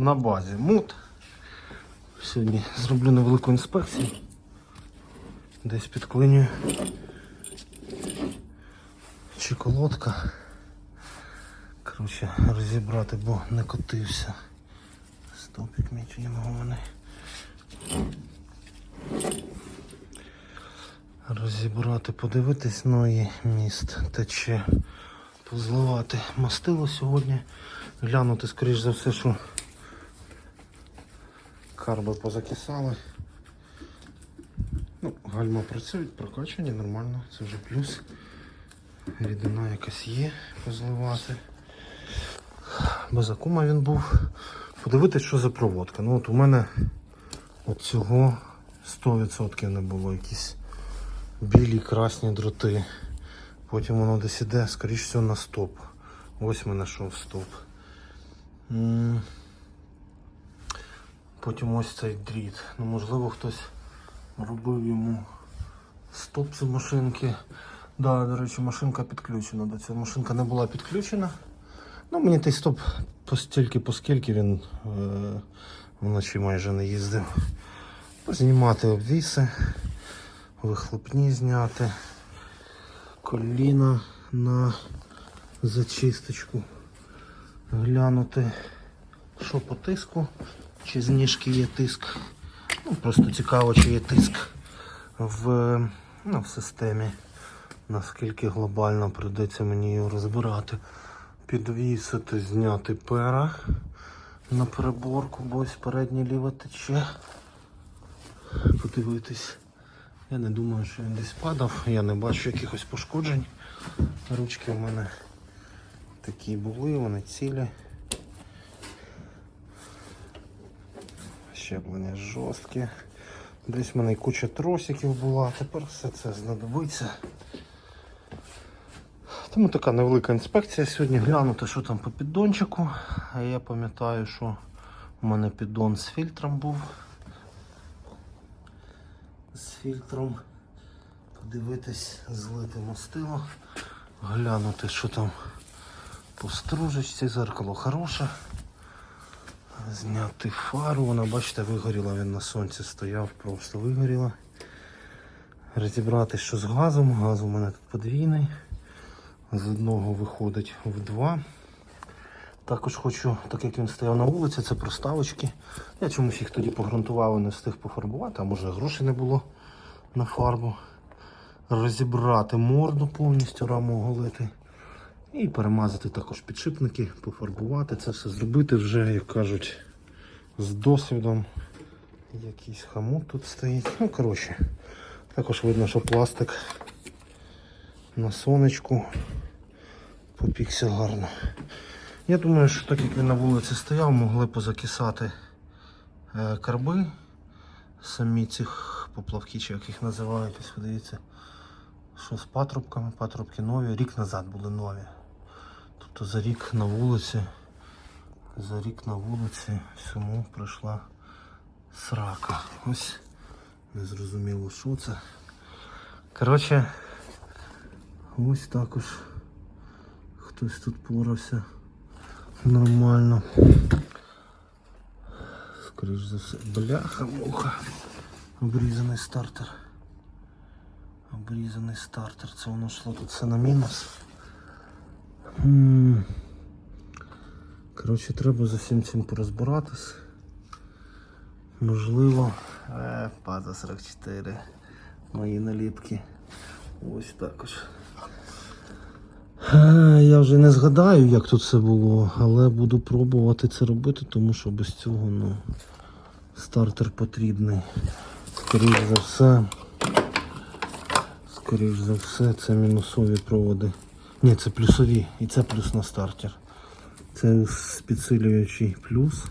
на базі мут. Сьогодні зроблю невелику інспекцію. Десь підклинюю. Чи колодка. Коротше, розібрати, бо не котився. Стопик мій чи не Розібрати, подивитись, ну і міст тече. Позливати мастило сьогодні. Глянути, скоріш за все, що карби позакисали. Ну, гальма працюють, прокачані, нормально, це вже плюс. Рідина якась є, позливати. Без акума він був. Подивитись, що за проводка. Ну от у мене цього 100% не було якісь білі красні дроти. Потім воно десь іде, скоріш всього, на стоп. Ось ми знайшов стоп. Потім ось цей дріт. Ну, можливо, хтось робив йому стоп з машинки. Да, до речі, машинка підключена до цього. Машинка не була підключена. Ну, мені той стоп постільки, поскільки він е, вночі майже не їздив. Знімати обвіси, вихлопні зняти, коліна на зачисточку, глянути, що по тиску, чи з ніжки є тиск. Ну, просто цікаво, чи є тиск в, ну, в системі. Наскільки глобально прийдеться мені його розбирати. Підвісити, зняти пера на переборку, бо ось переднє ліве тече. Подивитись. Я не думаю, що він десь падав, я не бачу якихось пошкоджень. Ручки в мене такі були, вони цілі. Щеплення жорстке. Десь в мене й куча тросиків була, тепер все це знадобиться. Тому така невелика інспекція сьогодні. Глянути, що там по піддончику. А я пам'ятаю, що у мене піддон з фільтром був. З фільтром. Подивитись, злити мастило. Глянути, що там по стружечці. Зеркало хороше. Зняти фару. Вона, бачите, вигоріла, він на сонці стояв, просто вигоріла. Розібрати, що з газом. Газ у мене тут подвійний. З одного виходить в два. Також хочу, так як він стояв на вулиці, це проставочки. Я чомусь їх тоді погрунтував і не встиг пофарбувати, а може грошей не було на фарбу. Розібрати морду повністю, раму оголити. І перемазати також підшипники, пофарбувати. Це все зробити вже, як кажуть, з досвідом. Якийсь хамут тут стоїть. Ну, коротше, також видно, що пластик на сонечку попікся гарно. Я думаю, що так як він на вулиці стояв, могли позакисати е, карби. Самі цих поплавки, чи як їх називають, ось подивіться, що з патрубками, патрубки нові, рік назад були нові. Тобто за рік на вулиці, за рік на вулиці всьому пройшла срака. Ось незрозуміло, що це. Коротше, ось також хтось тут порався нормально. Скоріш за все. Бляха, муха. Обрізаний стартер. Обрізаний стартер. Це воно йшло тут все на мінус. Коротше, треба за всім цим порозбиратись. Можливо. Е, Паза 44. Мої наліпки. Ось також. Е, Я вже не згадаю, як тут все було, але буду пробувати це робити, тому що без цього ну, стартер потрібний. Скоріш за все. Скоріш за все, це мінусові проводи. Ні, це плюсові. І це плюс на стартер. Це підсилюючий плюс.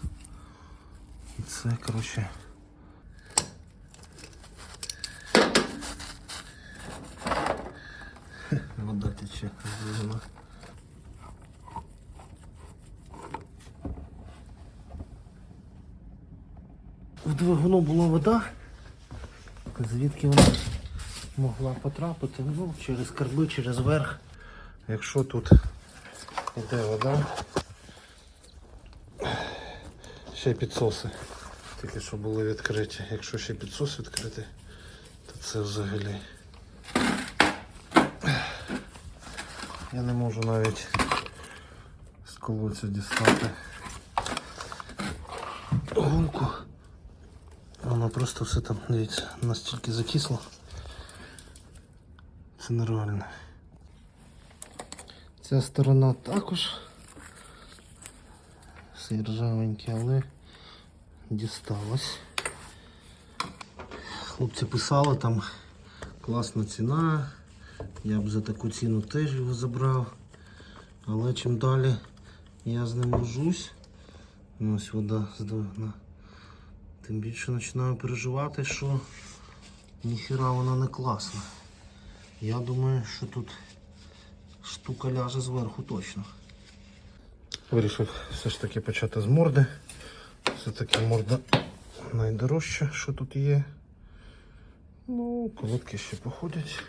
І це, коротше. Вода тече. В двигуну була вода, звідки вона могла потрапити, ну, через карби, через верх. Якщо тут йде вода, Ще підсоси. Тільки що були відкриті. Якщо ще підсос відкритий, то це взагалі. Я не можу навіть з колодця дістати гумку. Воно просто все там, дивіться, настільки закисло. Це нереально. Ця сторона також все ржавеньке, але дісталось. Хлопці писали там класна ціна. Я б за таку ціну теж його забрав. Але чим далі я з ним вожусь, ну, ось вода здовна, тим більше починаю переживати, що ніхіра вона не класна. Я думаю, що тут штука ляже зверху точно. Вирішив все ж таки почати з морди. Все-таки морда найдорожча, що тут є. Ну, колодки ще походять.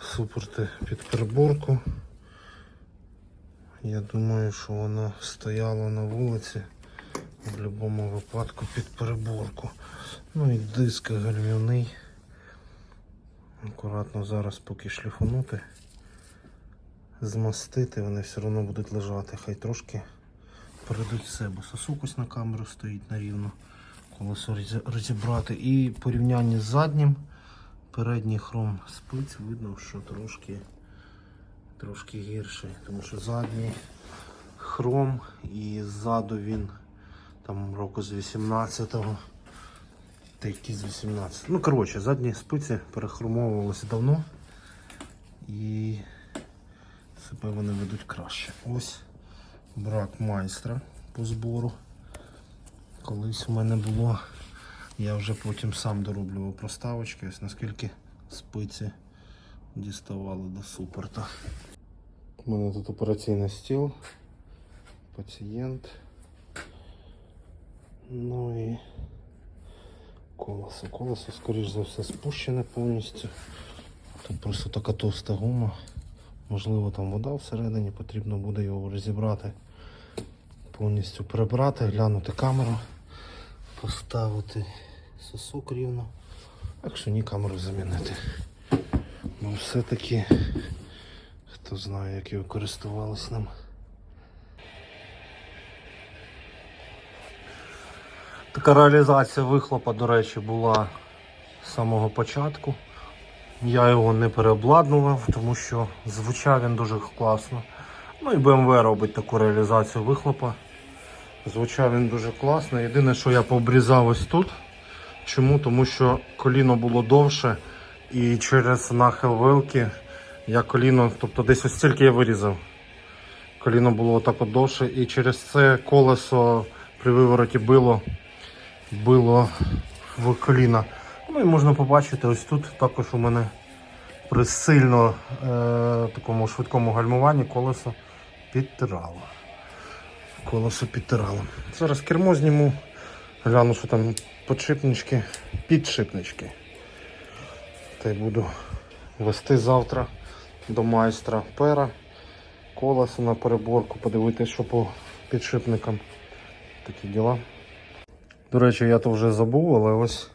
Супорти під приборку. Я думаю, що вона стояла на вулиці в будь-якому випадку під переборку. Ну і диск гальмівний. Акуратно зараз поки шліфанути. Змастити, вони все одно будуть лежати. Хай трошки перейдуть в себе. Сосук ось на камеру стоїть на рівно. Колесо розібрати. І порівняння з заднім. Передній хром спиць видно, що трошки, трошки гірший. Тому що задній хром і ззаду він там року з 18-го. Та які з 18. Ну, коротше, задні спиці перехромовувалися давно. І себе вони ведуть краще. Ось брак майстра по збору. Колись у мене було, я вже потім сам дороблював проставочки, ось наскільки спиці діставали до супорта. У мене тут операційний стіл, пацієнт. Ну і колесо. Колесо, скоріш за все, спущене повністю. Тут просто така товста гума. Можливо, там вода всередині, потрібно буде його розібрати, повністю прибрати, глянути камеру, поставити сосок рівно. Якщо ні, камеру замінити. Бо все-таки хто знає, як його користувались ним. Така реалізація вихлопа, до речі, була з самого початку. Я його не переобладнував, тому що звучав він дуже класно. Ну і BMW робить таку реалізацію вихлопа. Звучав він дуже класно. Єдине, що я пообрізав ось тут. Чому? Тому що коліно було довше і через нахил вилки я коліно, тобто десь ось стільки я вирізав. Коліно було отак от довше і через це колесо при вивороті било, било в коліна. Ну і можна побачити, ось тут також у мене при сильно е, такому швидкому гальмуванні колесо підтирало. Колесо підтирало. Зараз кермо зніму, гляну, що там подшипнички, підшипнички. Та й буду вести завтра до майстра пера. Колесо на переборку, подивитися, що по підшипникам. Такі діла. До речі, я то вже забув, але ось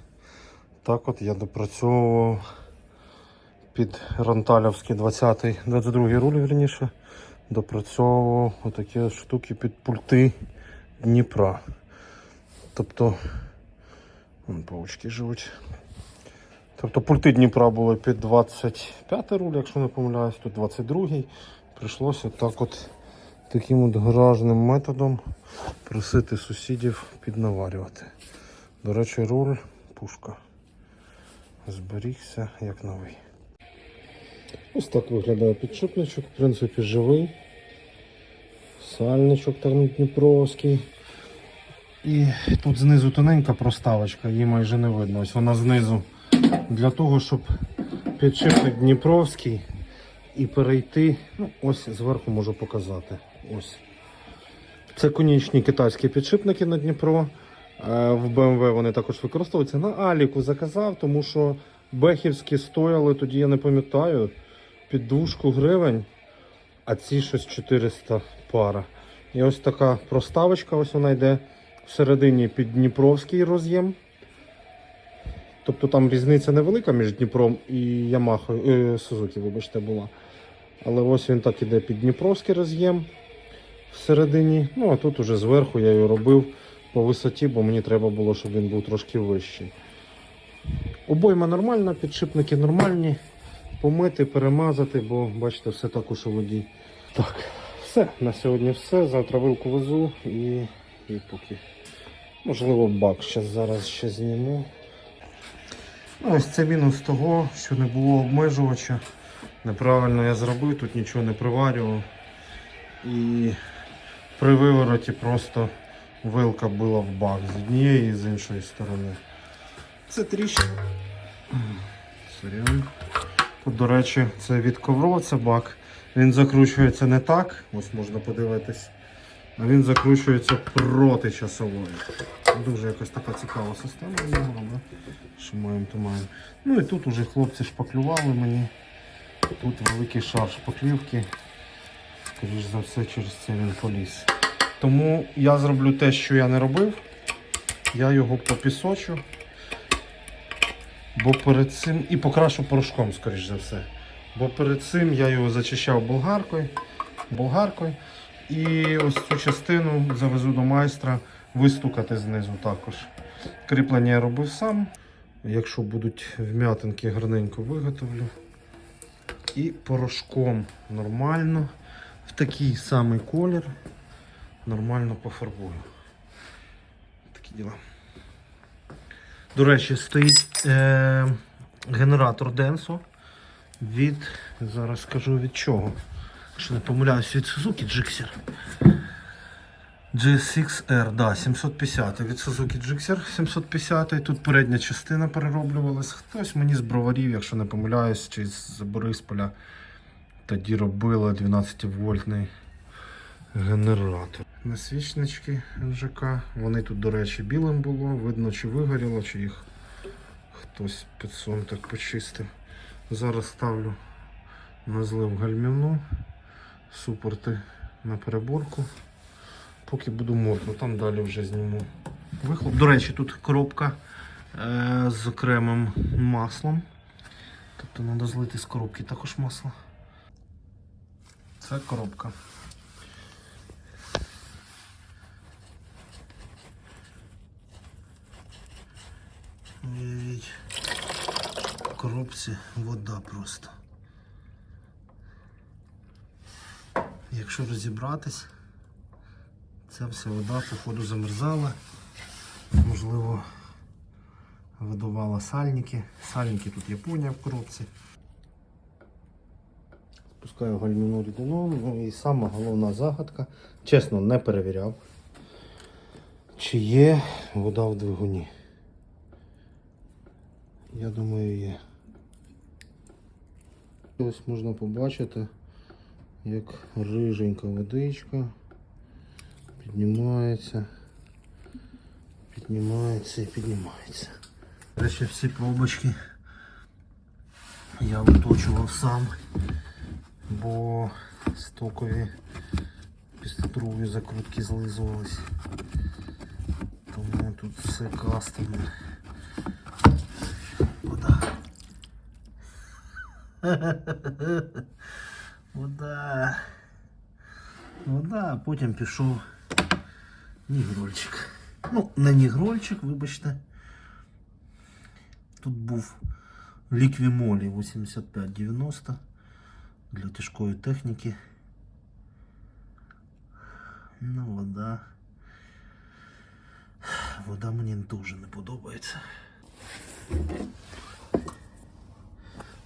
так от я допрацьовував під Ронталівський 20-й, 22-й руль, вірніше, допрацьовував отакі штуки під пульти Дніпра. Тобто, вон паучки живуть. Тобто пульти Дніпра були під 25 руль, якщо не помиляюсь, тут 22-й. Прийшлося так от таким от гаражним методом просити сусідів піднаварювати. До речі, руль пушка. Зберігся як новий. Ось так виглядає підшипничок, в принципі, живий. Сальничок там Дніпровський. І тут знизу тоненька проставочка, її майже не видно. Ось вона знизу. Для того, щоб підшипник Дніпровський і перейти. Ну, ось зверху можу показати. Ось. Це конічні китайські підшипники на Дніпро. Е, В BMW вони також використовуються. На Аліку заказав, тому що бехівські стояли, тоді я не пам'ятаю, під двушку гривень, а ці щось 400 пара. І ось така проставочка, ось вона йде Всередині під Дніпровський роз'єм. Тобто там різниця невелика між Дніпром і Ямахою, е, Сузуки, вибачте, була. Але ось він так іде під Дніпровський роз'єм всередині. Ну, а тут уже зверху я його робив по висоті, бо мені треба було, щоб він був трошки вищий. Обойма нормальна, підшипники нормальні. Помити, перемазати, бо бачите, все також у воді. Так, все. На сьогодні все. Завтра вилку везу і, і поки. Можливо, бак ще зараз ще зніму. Ну, ось це мінус того, що не було обмежувача. Неправильно я зробив, тут нічого не приварював. І при вивороті просто вилка била в бак з однієї і з іншої сторони. Це тріщина. Сорян. Тут, до речі, це від ковро, це бак. Він закручується не так, ось можна подивитись. А він закручується проти часової. Дуже якась така цікава система в нього, але що маємо, то маємо. Ну і тут уже хлопці шпаклювали мені. Тут великий шар шпаклівки. Скоріш за все, через це він поліз. Тому я зроблю те, що я не робив. Я його попісочу. Бо перед цим і покрашу порошком, скоріш за все. Бо перед цим я його зачищав болгаркою. болгаркою. І ось цю частину завезу до майстра вистукати знизу також. Кріплення я робив сам. Якщо будуть вм'ятинки, гарненько виготовлю. І порошком нормально. В такий самий колір. Нормально пофарбую. Такі діла. До речі, стоїть е, генератор Denso від, зараз скажу від чого. Якщо не помиляюсь, від Suzuki Gixxer. GSX-R, да, 750 від Suzuki Gixxer 750. Тут передня частина перероблювалась. Хтось мені з броварів, якщо не помиляюсь, чи з Борисполя тоді робили 12 вольтний генератор. Насвічнички НЖК. Вони тут, до речі, білим було. Видно, чи вигоріло, чи їх хтось під сон так почистив. Зараз ставлю на злив гальмівну, супорти на переборку. Поки буду мокну, там далі вже зніму вихлоп. До речі, тут коробка е, з окремим маслом. Тобто треба злити з коробки також масло. Це коробка. Коробці вода просто. Якщо розібратись, ця вся вода, походу, замерзала. Можливо, видувала сальники. Сальники тут Японія в коробці. Спускаю гальмівну рідину. Ну і сама головна загадка. Чесно, не перевіряв, чи є вода в двигуні. Я думаю, є. Ось можна побачити, як риженька водичка піднімається, піднімається і піднімається. До всі пробочки я виточував сам, бо стокові пістотрові закрутки злизувались. Тому тут все кастомне. Вода. Вода, а потім пішов нігрольчик. Ну, не нігрольчик, вибачте. Тут був ліквімолі 8590 для тяжкої техніки. Ну, вода. Вода мені дуже не подобається.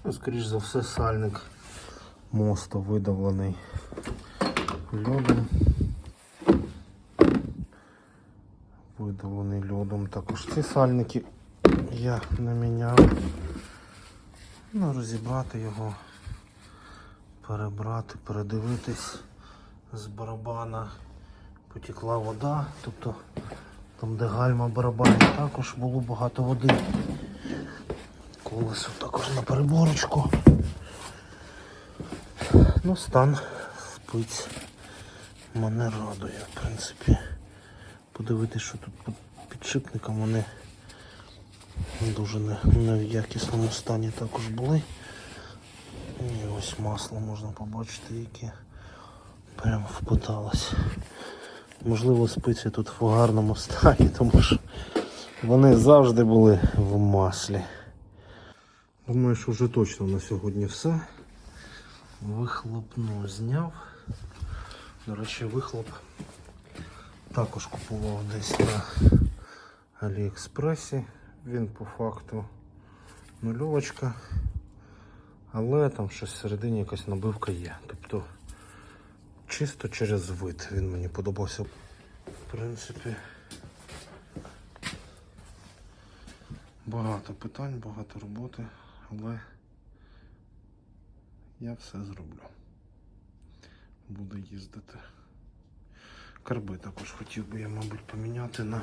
Ну, скоріш за все, сальник моста видавлений льодом. Видавлений льодом. Також ці сальники я не міняв. Ну, розібрати його, перебрати, передивитись з барабана. Потекла вода, тобто там, де гальма барабані, також було багато води. Колесо також на переборочку. Ну, стан спиць мене радує, в принципі. подивитися, що тут під підшипником вони дуже не, не в якісному стані також були. І ось масло можна побачити, яке прям впиталось. Можливо, спиці тут в гарному стані, тому що вони завжди були в маслі. Думаю, що вже точно на сьогодні все. Вихлопну зняв. До речі, вихлоп також купував десь на Аліекспресі. Він по факту нульовочка. Але там щось всередині якась набивка є. Тобто чисто через вид він мені подобався. В принципі, багато питань, багато роботи, але я все зроблю. Буду їздити. Карби також хотів би я, мабуть, поміняти на,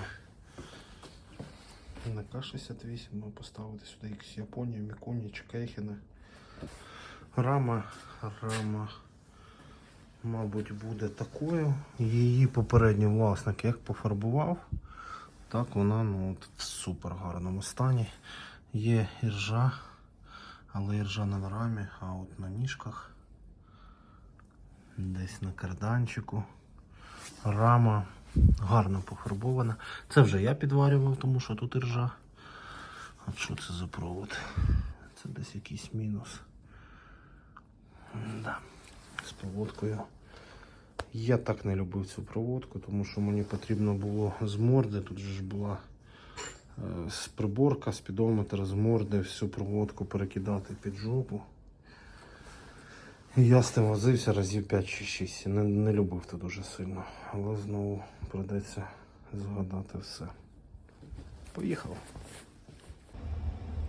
на К-68, поставити сюди якісь Японію, Міконі чи Кейхени. Рама, рама, мабуть, буде такою. Її попередній власник як пофарбував, так вона ну, от в супер гарному стані. Є іржа, але іржа не на рамі, а от на ніжках. Десь на карданчику. Рама гарно пофарбована. Це вже я підварював, тому що тут іржа. А що це за провод? Це десь якийсь мінус. Да. З проводкою. Я так не любив цю проводку, тому що мені потрібно було з морди. Тут же ж була з приборка, спідометр, з морди всю проводку перекидати під жопу. І я з тим возився разів 5 чи 6. Не, не любив це дуже сильно. Але знову придеться згадати все. Поїхав.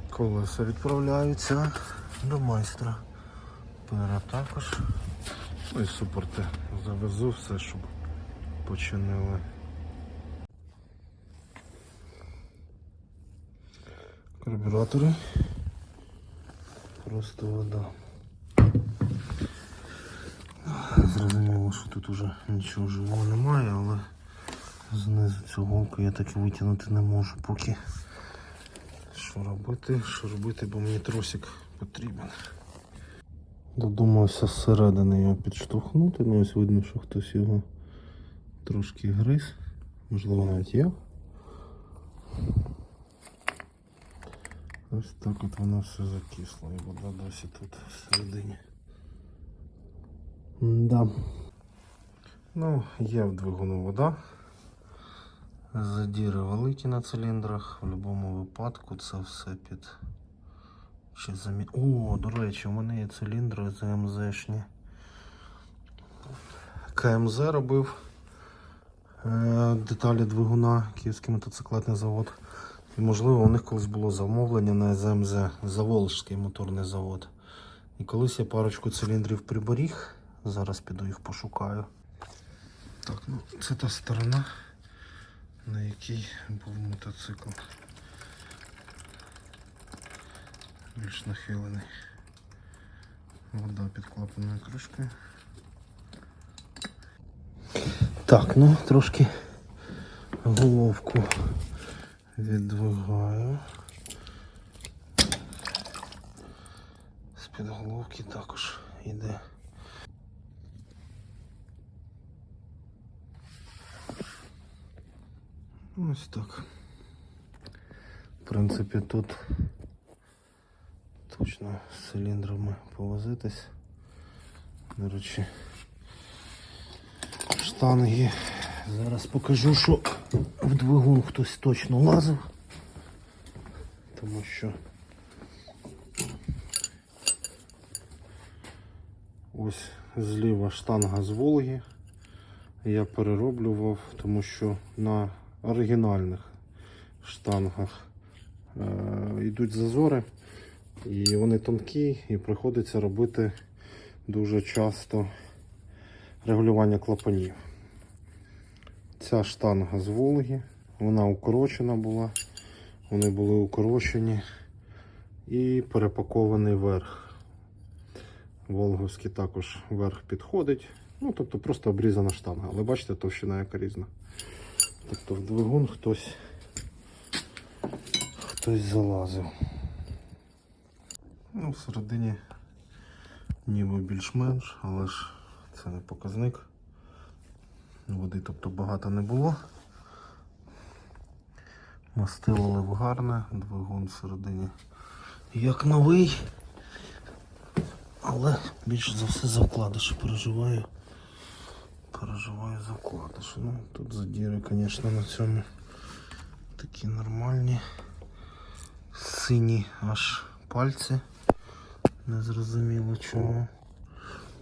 Колеса відправляються до майстра. Пера також. Ну і супорти. Завезу все, щоб починили. Карбюратори. Просто вода. Зрозуміло, що тут уже нічого живого немає, але знизу цю голку я таки витягнути не можу поки. Що робити? Що робити, бо мені тросик потрібен. Додумався зсередини його підштовхнути, ну ось видно, що хтось його трошки гриз. Можливо навіть я. Ось так от воно все закисло і вода досі тут всередині. Да. Ну, є в двигуну вода. Задіри великі на циліндрах. В будь-якому випадку це все під. Чи замі... О, до речі, у мене є циліндри ЗМЗшні. КМЗ робив е, деталі двигуна, Київський мотоциклетний завод. І можливо у них колись було замовлення на ЗМЗ, Заволжський моторний завод. І колись я парочку циліндрів приберіг. Зараз піду їх пошукаю. Так, ну це та сторона, на якій був мотоцикл. Більш нахилений. Вода під клапаною кришкою. Так, ну трошки головку віддвигаю. З-під головки також йде. Ось так. В принципі, тут точно з циліндрами повозитись. До речі, штанги. Зараз покажу, що в двигун хтось точно лазив. Тому що ось зліва штанга з Волги. Я перероблював, тому що на оригінальних штангах е, йдуть зазори, і вони тонкі, і приходиться робити дуже часто регулювання клапанів. Ця штанга з Волги, вона укорочена була, вони були укорочені і перепакований верх. Волговський також верх підходить. Ну, тобто просто обрізана штанга. Але бачите, товщина яка різна. Тобто в двигун хтось хтось залазив. Ну, всередині ніби більш-менш, але ж це не показник. Води тобто багато не було. Мастило лив гарне, двигун всередині як новий. Але більше за все за вкладиші переживаю. Переживаю за вкладиші. Ну, тут задіри, звісно, на цьому такі нормальні. Сині аж пальці. Незрозуміло чому.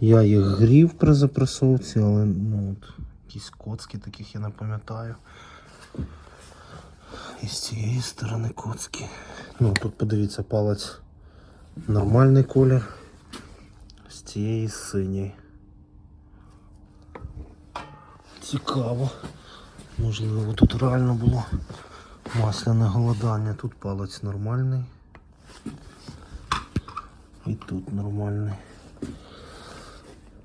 Я їх грів при запресовці, але ну, от, якісь коцки таких я не пам'ятаю. І з цієї сторони коцки. Ну тут подивіться палець нормальний колір. З цієї синій. Цікаво. Можливо, тут реально було масляне голодання. Тут палець нормальний. І тут нормальний.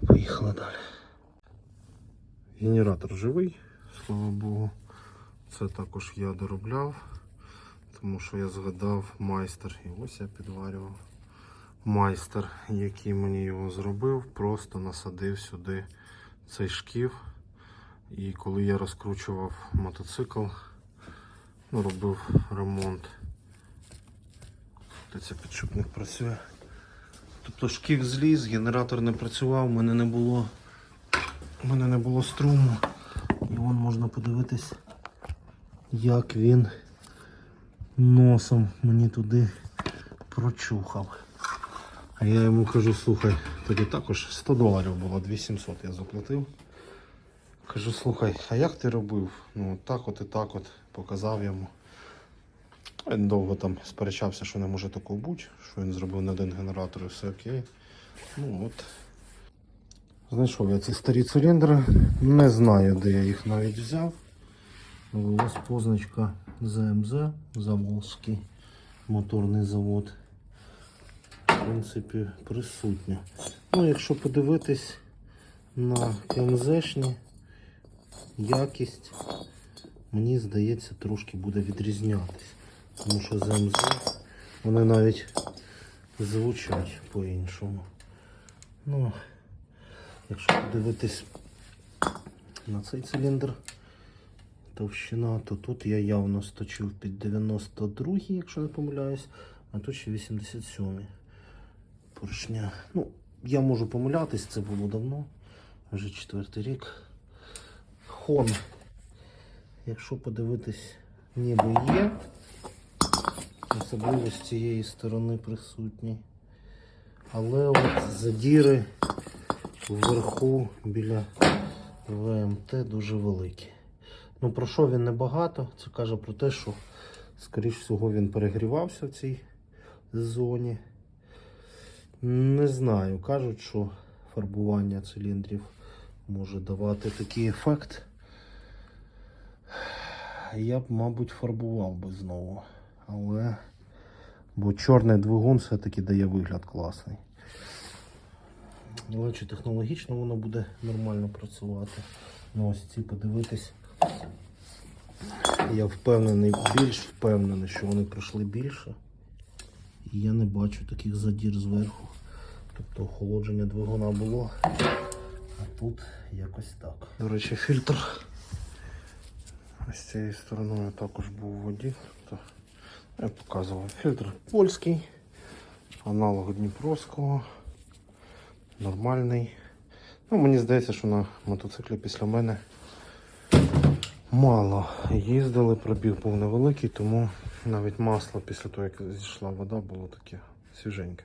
Поїхали далі. Генератор живий, слава Богу. Це також я доробляв, тому що я згадав майстер. І ось я підварював. Майстер, який мені його зробив, просто насадив сюди цей шків. І коли я розкручував мотоцикл, ну, робив ремонт. Де це підшипник працює. Тобто шків зліз, генератор не працював, в мене не було, в мене не було струму. І вон можна подивитись, як він носом мені туди прочухав. А я йому кажу, слухай, тоді також 100 доларів було, 2700 я заплатив. Кажу, слухай, а як ти робив? Ну так от і так от показав йому. Він довго там сперечався, що не може такого бути, що він зробив на один генератор і все окей. Ну от. Знайшов я ці старі циліндри. Не знаю, де я їх навіть взяв. Ось позначка ЗМЗ, Заволжський моторний завод. В принципі, присутня. Ну, якщо подивитись на КМЗшні, якість, мені здається, трошки буде відрізнятись. Тому що ЗМЗ, вони навіть звучать по-іншому. Ну, якщо подивитись на цей циліндр, товщина, то тут я явно сточив під 92, якщо не помиляюсь, а тут ще 87 поршня. Ну, я можу помилятись, це було давно, вже четвертий рік. Хон, якщо подивитись, ніби є, особливо з цієї сторони присутні. Але от задіри вверху біля ВМТ дуже великі. Ну, про що він небагато? Це каже про те, що, скоріш всього, він перегрівався в цій зоні. Не знаю, кажуть, що фарбування циліндрів може давати такий ефект. Я б, мабуть, фарбував би знову. Але. Бо чорний двигун все-таки дає вигляд класний. Але чи технологічно воно буде нормально працювати. Ну ось ці подивитись. Я впевнений, більш впевнений, що вони пройшли більше. І я не бачу таких задір зверху. Тобто охолодження двигуна було. А тут якось так. До речі, фільтр. Ось цією стороною також був у воді. Тобто я показував фільтр польський, аналог Дніпровського. Нормальний. Ну, мені здається, що на мотоциклі після мене мало їздили, пробіг був невеликий, тому навіть масло після того, як зійшла вода, було таке свіженьке.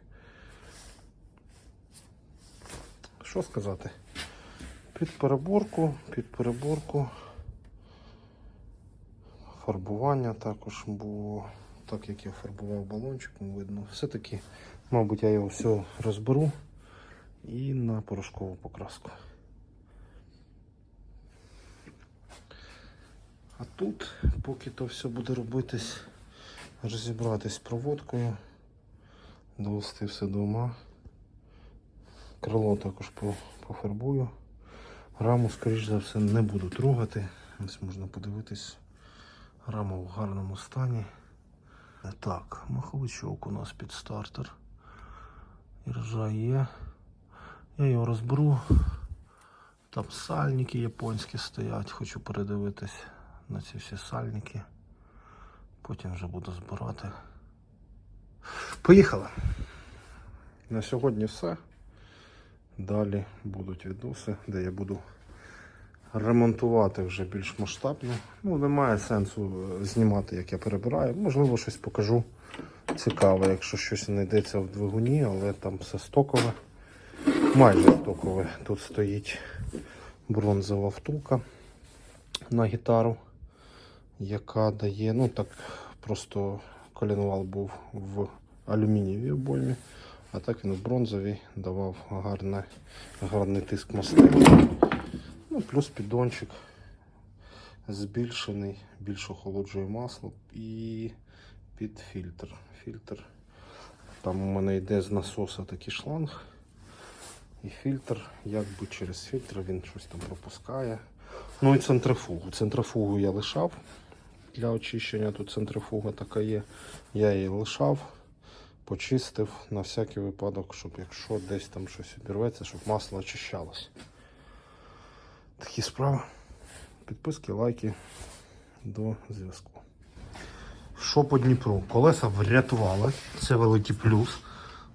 Що сказати? Під переборку, під переборку. Фарбування також було, так як я фарбував балончиком, видно. Все-таки, мабуть, я його все розберу і на порошкову покраску. А тут, поки то все буде робитись, розібратись проводкою, довести все до ума. Крило також пофарбую. Раму, скоріш за все, не буду трогати. Ось можна подивитись. Рама в гарному стані. Так, маховичок у нас під стартер. Іржа є. Я його розберу. Там сальники японські стоять. Хочу передивитись на ці всі сальники. Потім вже буду збирати. Поїхали! На сьогодні все. Далі будуть відоси, де я буду ремонтувати вже більш масштабно. Ну, немає сенсу е, знімати, як я перебираю. Можливо, щось покажу цікаве, якщо щось знайдеться в двигуні, але там все стокове. Майже стокове. Тут стоїть бронзова втулка на гітару, яка дає, ну так, просто колінвал був в алюмінієвій обоймі, а так він в бронзовій давав гарне, гарний тиск мастила. Ну, плюс піддончик збільшений, більш охолоджує масло і під фільтр. Фільтр. Там у мене йде з насоса такий шланг. І фільтр, якби через фільтр він щось там пропускає. Ну і центрифугу. Центрифугу я лишав для очищення. Тут центрифуга така є. Я її лишав, почистив на всякий випадок, щоб якщо десь там щось обірветься, щоб масло очищалось. Такі справи. Підписки, лайки. До зв'язку. Що по Дніпру? Колеса врятували. Це великий плюс.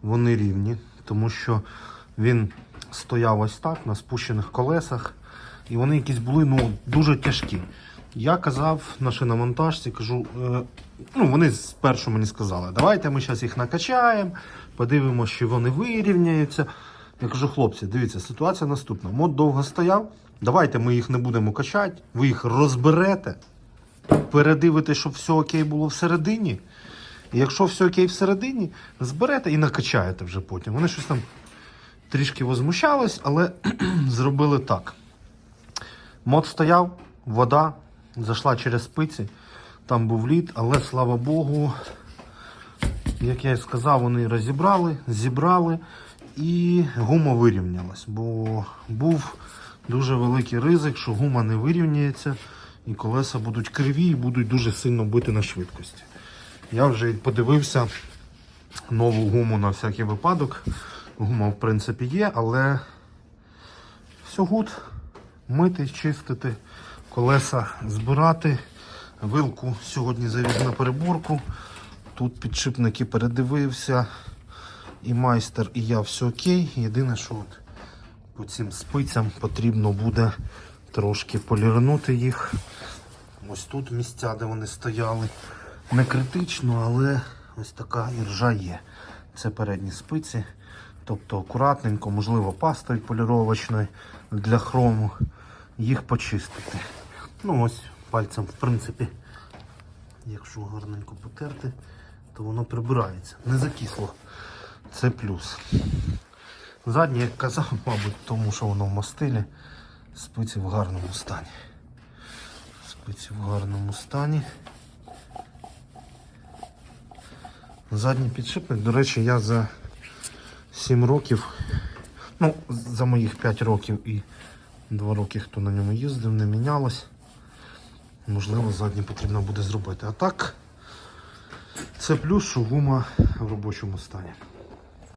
Вони рівні, тому що він стояв ось так на спущених колесах, і вони якісь були ну, дуже тяжкі. Я казав на шиномонтажці, кажу, е, ну вони спершу мені сказали, давайте ми зараз їх накачаємо, подивимося, що вони вирівняються. Я кажу, хлопці, дивіться, ситуація наступна. Мод довго стояв, давайте ми їх не будемо качати, ви їх розберете, передивите, щоб все окей було всередині. І якщо все окей всередині, зберете і накачаєте вже потім. Вони щось там трішки возмущались, але зробили так. Мод стояв, вода зайшла через спиці, там був лід, але слава Богу, як я і сказав, вони розібрали, зібрали і гума вирівнялась. Бо був дуже великий ризик, що гума не вирівняється і колеса будуть криві і будуть дуже сильно бити на швидкості. Я вже подивився нову гуму на всякий випадок. Гума, в принципі, є, але все гуд. Мити, чистити, колеса збирати. Вилку сьогодні завіз на переборку. Тут підшипники передивився. І майстер, і я все окей. Єдине, що от по цим спицям потрібно буде трошки полірнути їх. Ось тут місця, де вони стояли. Не критично, але ось така іржа є. Це передні спиці. Тобто акуратненько, можливо, пастою поліровочною для хрому їх почистити. Ну ось пальцем, в принципі, якщо гарненько потерти, то воно прибирається. Не закисло. Це плюс. Заднє, як казав, мабуть, тому що воно в мастилі. Спиці в гарному стані. Спиці в гарному стані. Задній підшипник, до речі, я за 7 років, ну, за моїх 5 років і 2 роки, хто на ньому їздив, не мінялось. Можливо, задні потрібно буде зробити. А так, це плюс, що гума в робочому стані.